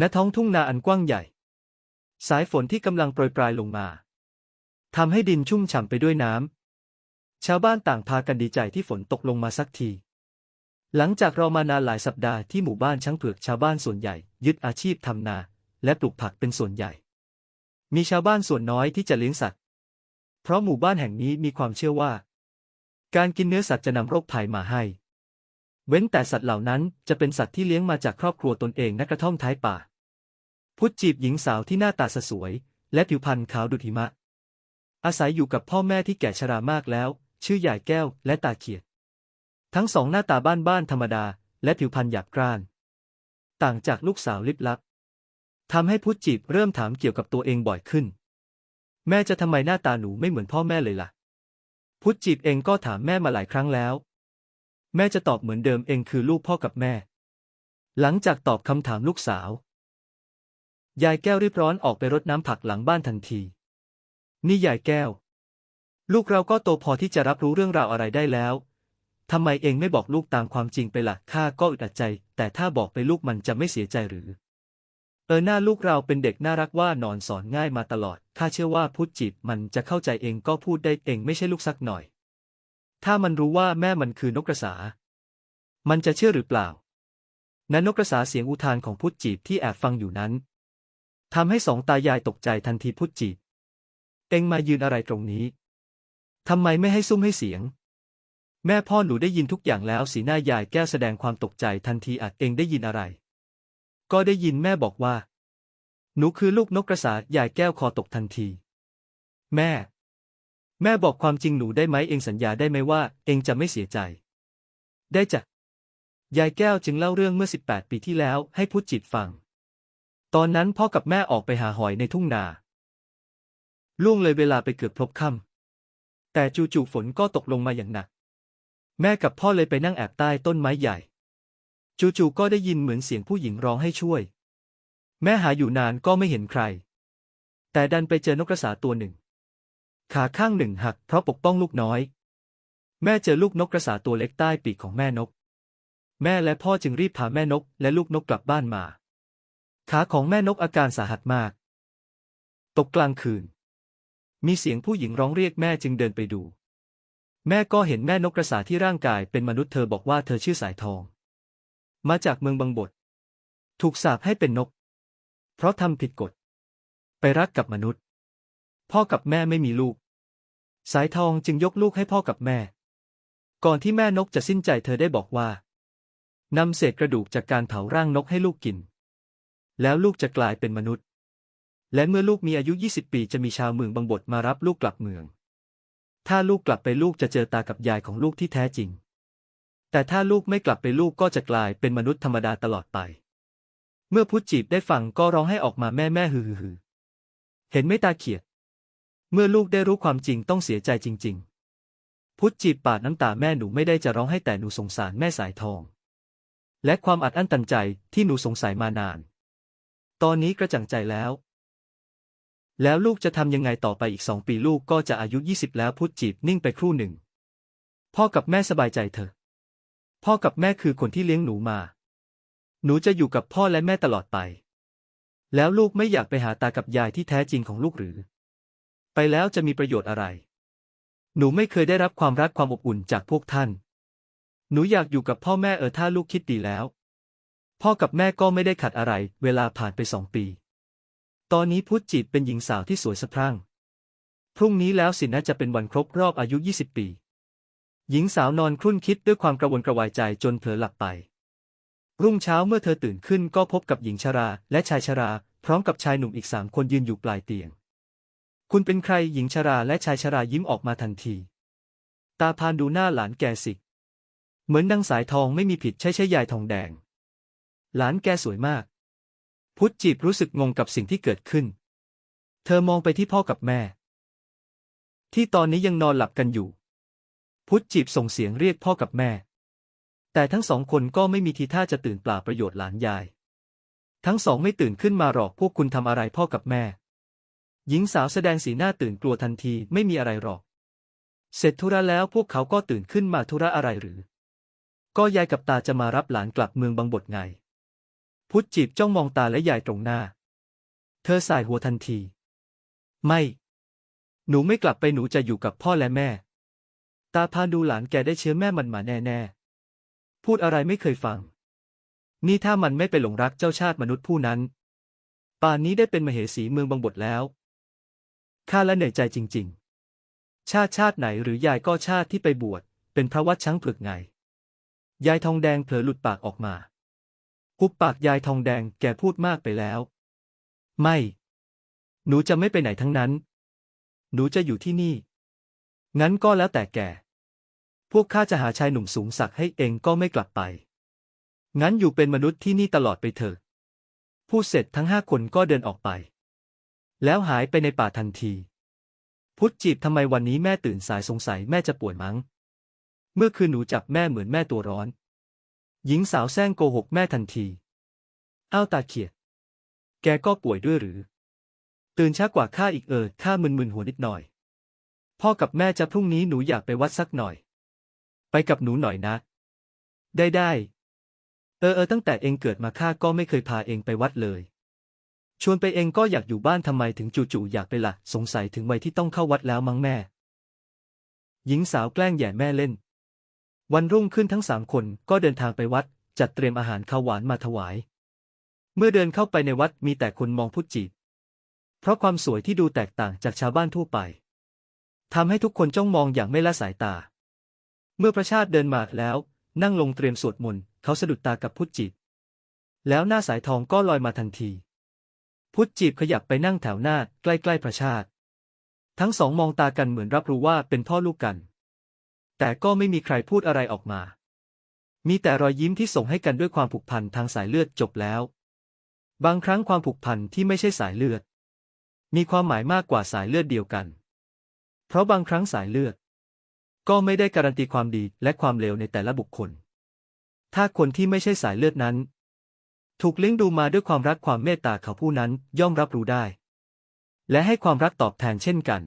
ณท้องทุ่งนาอันกว้างใหญ่ สายฝนที่กำลังโปรยปลายลงมาทำให้ดินชุ่มฉ่ำไปด้วยน้ำชาวบ้านต่างพากันดีใจที่ฝนตกลงมาสักที หลังจากรอมานานหลายสัปดาห์ที่หมู่บ้านช้างเผือกชาวบ้านส่วนใหญ่ ยึดอาชีพทำนา และปลูกผักเป็นส่วนใหญ่ มีชาวบ้านส่วนน้อยที่จะเลี้ยงสัตว์ เพราะหมู่บ้านแห่งนี้มีความเชื่อว่า การกินเนื้อสัตว์จะนำโรคภัยมาให้ เว้นแต่สัตว์เหล่านั้นจะเป็นสัตว์ที่เลี้ยงมาจากครอบครัวตนเองณกระท่อมท้ายป่า พุทธจีบหญิงสาวที่หน้าตาสสวย และผิวพรรณขาวดุจหิมะ อาศัยอยู่กับพ่อแม่ที่แก่ชรามากแล้ว ชื่อยายแก้วและตาเขียด ทั้งสองหน้าตาบ้านๆธรรมดา และผิวพรรณหยาบกร้าน ต่างจากลูกสาวลิบลับทำให้พุทธจีบเริ่มถามเกี่ยวกับตัวเองบ่อยขึ้น แม่จะทำไมหน้าตาหนูไม่เหมือนพ่อแม่เลยล่ะ พุทธจีบเองก็ถามแม่มาหลายครั้งแล้ว แม่จะตอบเหมือนเดิมเองคือลูกพ่อกับแม่ หลังจากตอบคำถามลูกสาว ยายแก้วรีบร้อนออกไปรดน้ำผักหลังบ้านทันที นี่ยายแก้ว ลูกเราก็โตพอที่จะรับรู้เรื่องราวอะไรได้แล้วทำไมเองไม่บอกลูกตามความจริงไปละ่ะข้าก็อึดอัดใจ แต่ถ้าบอกไปลูกมันจะไม่เสียใจหรือ เออหน้าลูกเราเป็นเด็กน่ารักว่านอนสอนง่ายมาตลอดข้าเชื่อว่าพูดจีบมันจะเข้าใจเองก็พูดได้เองไม่ใช่ลูกสักหน่อย ถ้ามันรู้ว่าแม่มันคือนกกระสา มันจะเชื่อหรือเปล่า นั้นนกกระสาเสียงอุทานของพุทธจีบที่แอบฟังอยู่นั้นทำให้สองตายายตกใจทันทีพุทธจีบ เองมายืนอะไรตรงนี้ทำไมไม่ให้ซุ้มให้เสียง แม่พ่อหนูได้ยินทุกอย่างแล้วสีหน้ายายแก้วแสดงความตกใจทันทีอาจเองได้ยินอะไร ก็ได้ยินแม่บอกว่า หนูคือลูกนกกระสายายแก้วคอตกทันที แม่ แม่บอกความจริงหนูได้ไหมเองสัญญาได้ไหมว่า เองจะไม่เสียใจ ได้จ้ะยายแก้วจึงเล่าเรื่องเมื่อ 18 ปีที่แล้วให้พุทธจิตฟัง ตอนนั้นพ่อกับแม่ออกไปหาหอยในทุ่งนาล่วงเลยเวลาไปเกือบพลบค่ำแต่จู่ๆฝนก็ตกลงมาอย่างหนัก แม่กับพ่อเลยไปนั่งแอบใต้ต้นไม้ใหญ่ จู่ๆก็ได้ยินเหมือนเสียงผู้หญิงร้องให้ช่วย แม่หาอยู่นานก็ไม่เห็นใคร แต่ดันไปเจอนกกระสาตัวหนึ่ง ขาข้างหนึ่งหักเพราะปกป้องลูกน้อย แม่เจอลูกนกกระสาตัวเล็กใต้ปีกของแม่นก แม่และพ่อจึงรีบพาแม่นกและลูกนกกลับบ้านมา ขาของแม่นกอาการสาหัสมาก ตกกลางคืน มีเสียงผู้หญิงร้องเรียกแม่จึงเดินไปดู แม่ก็เห็นแม่นกกระสาที่ร่างกายเป็นมนุษย์เธอบอกว่าเธอชื่อสายทอง มาจากเมืองบางบทถูกสาปให้เป็นนก เพราะทำผิดกฎ ไปรักกับมนุษย์ พ่อกับแม่ไม่มีลูก สายทองจึงยกลูกให้พ่อกับแม่ ก่อนที่แม่นกจะสิ้นใจเธอได้บอกว่านำเศษกระดูกจากการเผาร่างนกให้ลูกกิน แล้วลูกจะกลายเป็นมนุษย์ และเมื่อลูกมีอายุ 20 ปีจะมีชาวเมืองบางบทมารับลูกกลับเมือง ถ้าลูกกลับไปลูกจะเจอตากับยายของลูกที่แท้จริง แต่ถ้าลูกไม่กลับไปลูกก็จะกลายเป็นมนุษย์ธรรมดาตลอดไป เมื่อพุทธจีบได้ฟังก็ร้องให้ออกมาแม่แม่ฮือฮือเห็นไม่ตาเขียด เมื่อลูกได้รู้ความจริงต้องเสียใจจริง ๆ พุทธจีบปาดน้ำตาแม่หนูไม่ได้จะร้องให้แต่หนูสงสารแม่สายทอง และความอัดอั้นตันใจที่หนูสงสัยมานาน ตอนนี้กระจ่างใจแล้ว แล้วลูกจะทำยังไงต่อไปอีกสองปีลูกก็จะอายุยี่สิบแล้วพุทธจีบนิ่งไปครู่หนึ่ง พ่อกับแม่สบายใจเถอะ พ่อกับแม่คือคนที่เลี้ยงหนูมา หนูจะอยู่กับพ่อและแม่ตลอดไป แล้วลูกไม่อยากไปหาตากับยายที่แท้จริงของลูกหรือ ไปแล้วจะมีประโยชน์อะไร หนูไม่เคยได้รับความรักความอบอุ่นจากพวกท่าน หนูอยากอยู่กับพ่อแม่เออถ้าลูกคิดดีแล้ว พ่อกับแม่ก็ไม่ได้ขัดอะไร เวลาผ่านไปสองปี ตอนนี้พุทธจิตเป็นหญิงสาวที่สวยสะพรั่ง พรุ่งนี้แล้วสินะจะเป็นวันครบรอบอายุ 20 ปี หญิงสาวนอนครุ่นคิดด้วยความกระวนกระวายใจจนเผลอหลับไป รุ่งเช้าเมื่อเธอตื่นขึ้นก็พบกับหญิงชราและชายชรา พร้อมกับชายหนุ่มอีกสามคนยืนอยู่ปลายเตียง คุณเป็นใครหญิงชราและชายชรายิ้มออกมาทันที ตาพานดูหน้าหลานแกสิเหมือนดังสายทองไม่มีผิดใช่ใช่ยายทองแดง หลานแกสวยมาก พุทธจีบรู้สึกงงกับสิ่งที่เกิดขึ้น เธอมองไปที่พ่อกับแม่ ที่ตอนนี้ยังนอนหลับกันอยู่ พุทธจีบส่งเสียงเรียกพ่อกับแม่ แต่ทั้งสองคนก็ไม่มีทีท่าจะตื่นเปล่าประโยชน์หลานยาย ทั้งสองไม่ตื่นขึ้นมาหรอกพวกคุณทำอะไรพ่อกับแม่ หญิงสาวแสดงสีหน้าตื่นกลัวทันทีไม่มีอะไรหรอก เสร็จธุระแล้วพวกเขาก็ตื่นขึ้นมาธุระอะไรหรือ ก็ยายกับตาจะมารับหลานกลับเมืองบางบทไง พุทธจีบจ้องมองตาและยายตรงหน้า เธอสายหัวทันที ไม่ หนูไม่กลับไปหนูจะอยู่กับพ่อและแม่ ตาพาดูหลานแกได้เชื้อแม่มันมาแน่ๆ พูดอะไรไม่เคยฟัง นี่ถ้ามันไม่ไปหลงรักเจ้าชาติมนุษย์ผู้นั้น ป่านนี้ได้เป็นมเหสีเมืองบางบทแล้ว ข้าและเหนื่อยใจจริง ๆ ชาติชาติไหนหรือยายก็ชาติที่ไปบวช เป็นพระวัดช้างเผือกไง ยายทองแดงเผลอหลุดปากออกมาหุบปากยายทองแดงแกพูดมากไปแล้ว ไม่ หนูจะไม่ไปไหนทั้งนั้น หนูจะอยู่ที่นี่ งั้นก็แล้วแต่แก พวกข้าจะหาชายหนุ่มสูงสักให้เองก็ไม่กลับไป งั้นอยู่เป็นมนุษย์ที่นี่ตลอดไปเถอะ พูดเสร็จทั้งห้าคนก็เดินออกไป แล้วหายไปในป่าทันที พุทธจีบทำไมวันนี้แม่ตื่นสายสงสัยแม่จะป่วยมั้ง เมื่อคืนหนูจับแม่เหมือนแม่ตัวร้อน หญิงสาวแซงโกหกแม่ทันที อ้าวตาเขียด แกก็ป่วยด้วยหรือ ตื่นช้ากว่าข้าอีกเออข้ามึนๆหัวนิดหน่อย พ่อกับแม่จะพรุ่งนี้หนูอยากไปวัดสักหน่อย ไปกับหนูหน่อยนะ ได้ได้ เออเออตั้งแต่เองเกิดมาข้าก็ไม่เคยพาเองไปวัดเลย ชวนไปเองก็อยากอยู่บ้านทำไมถึงจู่ๆอยากไปละ่ะ สงสัยถึงวัยที่ต้องเข้าวัดแล้วมั้งแม่ หญิงสาวแกล้งแย่แม่เล่น วันรุ่งขึ้นทั้งสามคนก็เดินทางไปวัด จัดเตรียมอาหารข้าวหวานมาถวาย เมื่อเดินเข้าไปในวัดมีแต่คนมองพุทธจีบเพราะความสวยที่ดูแตกต่างจากชาวบ้านทั่วไปทำให้ทุกคนจ้องมองอย่างไม่ละสายตา เมื่อพระชาติเดินมาแล้ว นั่งลงเตรียมสวดมนต์เขาสะดุดตากับพุทธจีบแล้วหน้าสายทองก็ลอยมาทันที พุทธจีบขยับไปนั่งแถวหน้าใกล้ๆพระชาติ ทั้งสองมองตากันเหมือนรับรู้ว่าเป็นพ่อลูกกัน แต่ก็ไม่มีใครพูดอะไรออกมา มีแต่รอยยิ้มที่ส่งให้กันด้วยความผูกพันทางสายเลือดจบแล้ว บางครั้งความผูกพันที่ไม่ใช่สายเลือด มีความหมายมากกว่าสายเลือดเดียวกัน เพราะบางครั้งสายเลือด ก็ไม่ได้การันตีความดีและความเลวในแต่ละบุคคล ถ้าคนที่ไม่ใช่สายเลือดนั้น ถูกเลี้ยงดูมาด้วยความรักความเมตตาเขาผู้นั้นย่อมรับรู้ได้ และให้ความรักตอบแทนเช่นกัน